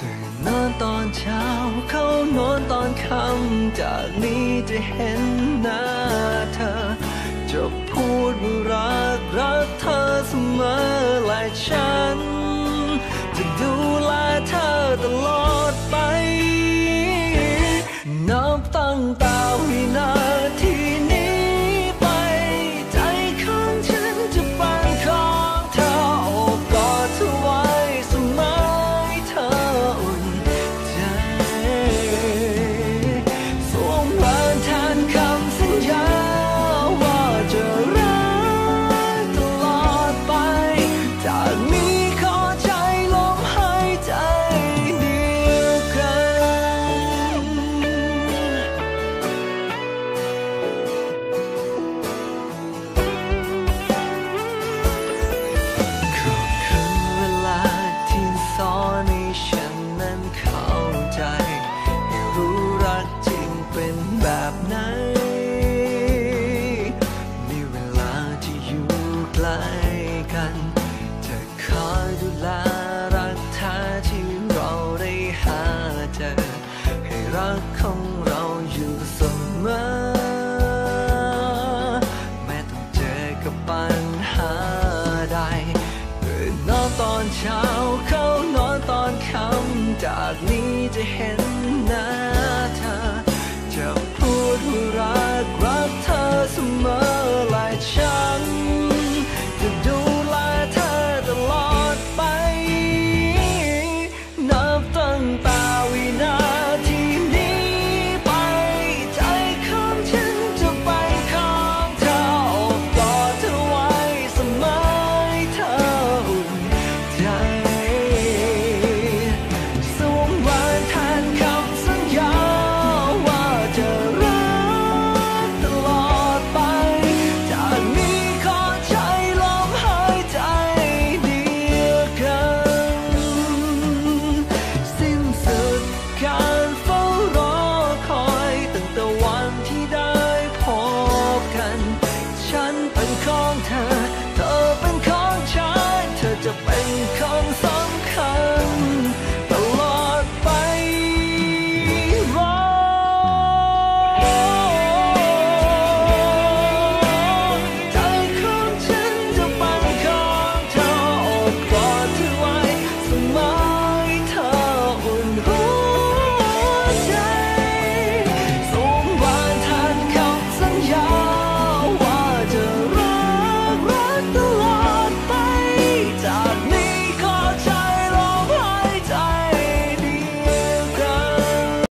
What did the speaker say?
ตื่นนอนตอนเช้า เข้านอนตอนค่ำจากนี้จะเห็นหน้าเธอ จะพูดว่ารักรักเธอเสมอและฉัน จะดูแลเธอตลอด นอนตอนเช้า เข้านอนตอนค่ำจากนี้จะเห็นหน้า